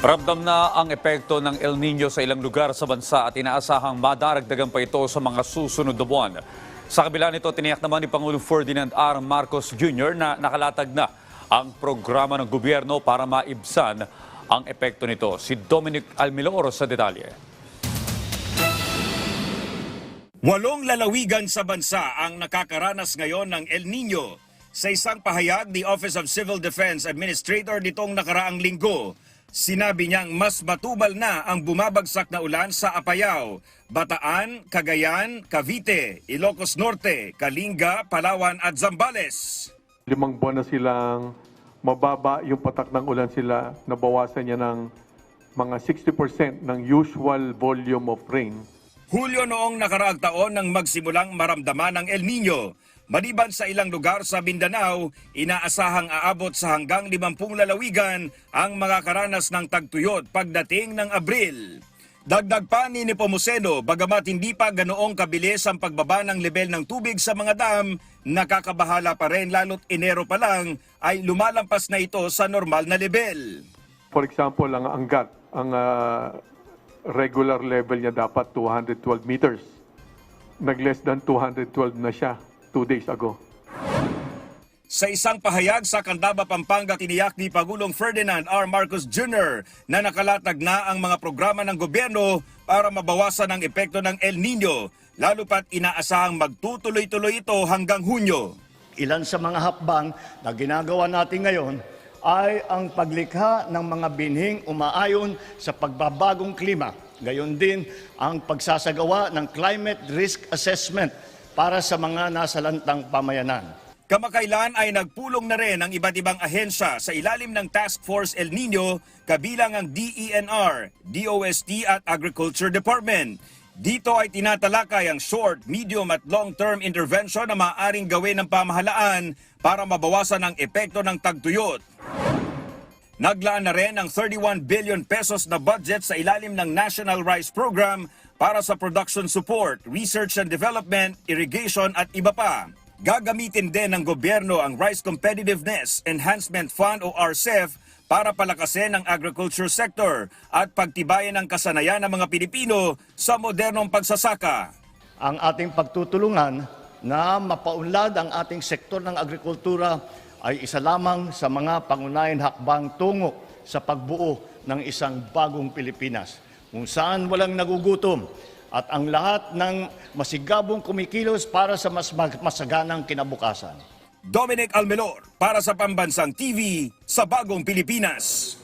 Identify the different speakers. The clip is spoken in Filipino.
Speaker 1: Ramdam na ang epekto ng El Nino sa ilang lugar sa bansa at inaasahang madaragdagan pa ito sa mga susunod na buwan. Sa kabila nito, tiniyak naman ni Pangulong Ferdinand R. Marcos Jr. na nakalatag na ang programa ng gobyerno para maibsan ang epekto nito. Si Dominic Almiloro sa detalye.
Speaker 2: Walong lalawigan sa bansa ang nakakaranas ngayon ng El Nino. Sa isang pahayag, the Office of Civil Defense Administrator nitong nakaraang linggo, sinabi niyang mas matubal na ang bumabagsak na ulan sa Apayao, Bataan, Cagayan, Cavite, Ilocos Norte, Kalinga, Palawan at Zambales.
Speaker 3: limang buwan na silang mababa yung patak ng ulan sila, nabawasan niya ng mga 60% ng usual volume of rain.
Speaker 2: Hulyo noong nakaraang taon nang magsimulang maramdaman ng El Nino. Maliban sa ilang lugar sa Mindanao, inaasahang aabot sa hanggang 50 lalawigan ang makakaranas ng tagtuyot pagdating ng Abril. Dagdag pa ni Nepomuceno, bagamat hindi pa ganoong kabilis ang pagbaba ng level ng tubig sa mga dam, nakakabahala pa rin lalo't Enero pa lang ay lumalampas na ito sa normal na level.
Speaker 3: For example, ang anggat, ang ah, regular level niya dapat 212 meters. Nag-less than 212 na siya two days ago.
Speaker 2: Sa isang pahayag sa Candaba, Pampanga, tiniyak ni Pagulong Ferdinand R. Marcos Jr. na nakalatag na ang mga programa ng gobyerno para mabawasan ang epekto ng El Nino, lalo pat inaasahang magtutuloy-tuloy ito hanggang Hunyo.
Speaker 4: Ilan sa mga hakbang na ginagawa natin ngayon ay ang paglikha ng mga binhing umaayon sa pagbabagong klima. Gayon din ang pagsasagawa ng climate risk assessment para sa mga nasalantang pamayanan.
Speaker 2: Kamakailan ay nagpulong na rin ang iba't ibang ahensya sa ilalim ng Task Force El Nino, kabilang ang DENR, DOST at Agriculture Department. Dito ay tinatalakay ang short, medium at long-term intervention na maaaring gawin ng pamahalaan para mabawasan ang epekto ng tagtuyot. Naglaan na rin ang 31 billion pesos na budget sa ilalim ng National Rice Program para sa production support, research and development, irrigation at iba pa. Gagamitin din ng gobyerno ang Rice Competitiveness Enhancement Fund o RCEF para palakasin ang agriculture sector at pagtibayan ang kasanayan ng mga Pilipino sa modernong pagsasaka.
Speaker 4: Ang ating pagtutulungan na mapaunlad ang ating sektor ng agrikultura ay isa lamang sa mga pangunahing hakbang tungo sa pagbuo ng isang bagong Pilipinas kung saan walang nagugutom at ang lahat ng masigabong kumikilos para sa mas masaganang kinabukasan.
Speaker 2: Dominic Almelor para sa Pambansang TV sa Bagong Pilipinas.